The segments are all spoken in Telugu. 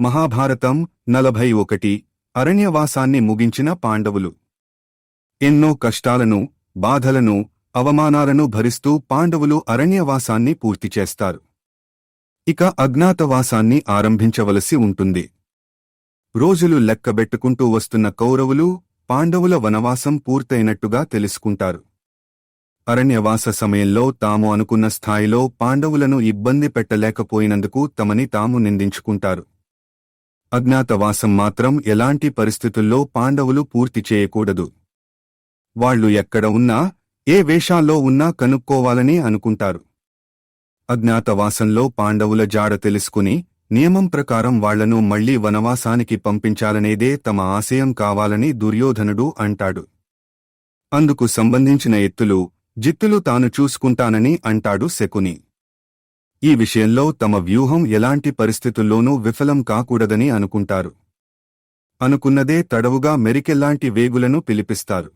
మహాభారతం నలభై ఒకటి. అరణ్యవాసాన్ని ముగించిన పాండవులు. ఎన్నో కష్టాలను బాధలను అవమానాలను భరిస్తూ పాండవులు అరణ్యవాసాన్ని పూర్తి చేస్తారు. ఇక అజ్ఞాతవాసాన్ని ఆరంభించవలసి ఉంటుంది. రోజులు లెక్కబెట్టుకుంటూ వస్తున్న కౌరవులు పాండవుల వనవాసం పూర్తయినట్టుగా తెలుసుకుంటారు. అరణ్యవాస సమయంలో తాము అనుకున్న స్థాయిలో పాండవులను ఇబ్బంది పెట్టలేకపోయినందుకు తమని తాము నిందించుకుంటారు. అజ్ఞాతవాసం మాత్రం ఎలాంటి పరిస్థితుల్లో పాండవులు పూర్తి చేయకూడదు. వాళ్ళు ఎక్కడ ఉన్నా ఏ వేషాల్లో ఉన్నా కనుక్కోవాలని అనుకుంటారు. అజ్ఞాతవాసంలో పాండవుల జాడ తెలుసుకుని నియమం ప్రకారం వాళ్ళను మళ్ళీ వనవాసానికి పంపించాలనేదే తమ ఆశయం కావాలని దుర్యోధనుడు అంటాడు. అందుకు సంబంధించిన ఎత్తులు జిత్తులు తాను చూసుకుంటానని అంటాడు శకుని. ఈ విషయంలో తమ వ్యూహం ఎలాంటి పరిస్థితుల్లోనూ విఫలం కాకూడదని అనుకుంటారు. అనుకున్నదే తడవుగా మెరికెల్లాంటి వేగులను పిలిపిస్తారు.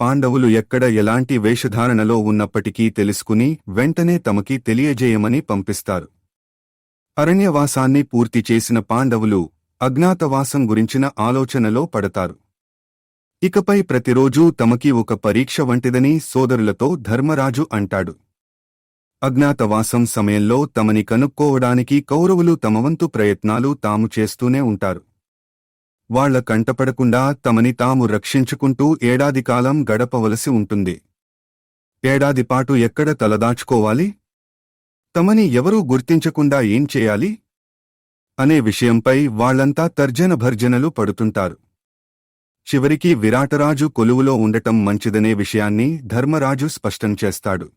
పాండవులు ఎక్కడ ఎలాంటి వేషధారణలో ఉన్నప్పటికీ తెలుసుకుని వెంటనే తమకి తెలియజేయమని పంపిస్తారు. అరణ్యవాసాన్ని పూర్తి చేసిన పాండవులు అజ్ఞాతవాసం గురించిన ఆలోచనలో పడతారు. ఇకపై ప్రతిరోజూ తమకి ఒక పరీక్ష వంటిదని సోదరులతో ధర్మరాజు అంటాడు. అజ్ఞాతవాసం సమయంలో తమని కనుక్కోవడానికి కౌరవులు తమవంతు ప్రయత్నాలు తాము చేస్తూనే ఉంటారు. వాళ్ళ కంటపడకుండా తమని తాము రక్షించుకుంటూ ఏడాది కాలం గడపవలసి ఉంటుంది. ఏడాదిపాటు ఎక్కడ తలదాచుకోవాలి? తమని ఎవరూ గుర్తించకుండా ఏం చేయాలి? అనే విషయంపై వాళ్ళంతా తర్జన భర్జనలు పడుతుంటారు. చివరికి విరాటరాజు కొలువులో ఉండటం మంచిదనే విషయాన్ని ధర్మరాజు స్పష్టం చేస్తాడు.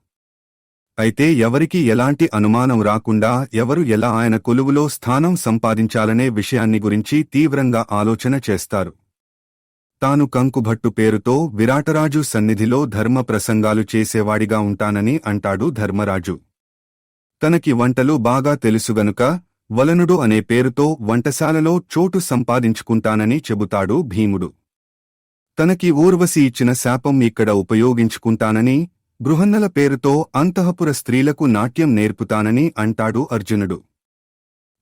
అయితే ఎవరికి ఎలాంటి అనుమానం రాకుండా ఎవరు ఎలా ఆయన కొలువులో స్థానం సంపాదించాలనే విషయాన్ని గురించి తీవ్రంగా ఆలోచన చేస్తారు. తాను కంకుభట్టు పేరుతో విరాటరాజు సన్నిధిలో ధర్మ ప్రసంగాలు చేసేవాడిగా ఉంటానని అంటాడు ధర్మరాజు. తనకి వంటలు బాగా తెలుసుగనుక వలనుడు అనే పేరుతో వంటశాలలో చోటు సంపాదించుకుంటానని చెబుతాడు భీముడు. తనకి ఊర్వశి ఇచ్చిన శాపం ఇక్కడ ఉపయోగించుకుంటానని బృహన్నల పేరుతో అంతఃపుర స్త్రీలకు నాట్యం నేర్పుతానని అంటాడు అర్జునుడు.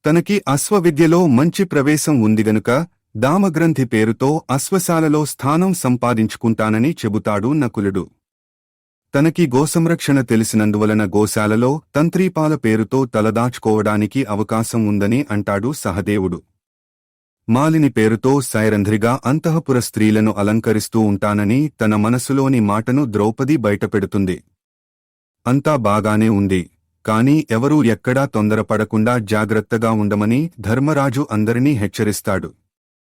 తనకి అశ్వవిద్యలో మంచి ప్రవేశం ఉంది గనుక దామగ్రంథి పేరుతో అశ్వశాలలో స్థానం సంపాదించుకుంటానని చెబుతాడు నకులుడు. తనకి గోసంరక్షణ తెలిసినందువలన గోశాలలో తంత్రీపాల పేరుతో తలదాచుకోవడానికి అవకాశం ఉందని అంటాడు సహదేవుడు. మాలిని పేరుతో సైరంధ్రిగా అంతఃపుర స్త్రీలను అలంకరిస్తూ ఉంటానని తన మనసులోని మాటను ద్రౌపది బయటపెడుతుంది. అంతా బాగానే ఉంది. కాని ఎవరూ ఎక్కడా తొందరపడకుండా జాగ్రత్తగా ఉండమని ధర్మరాజు అందరినీ హెచ్చరిస్తాడు.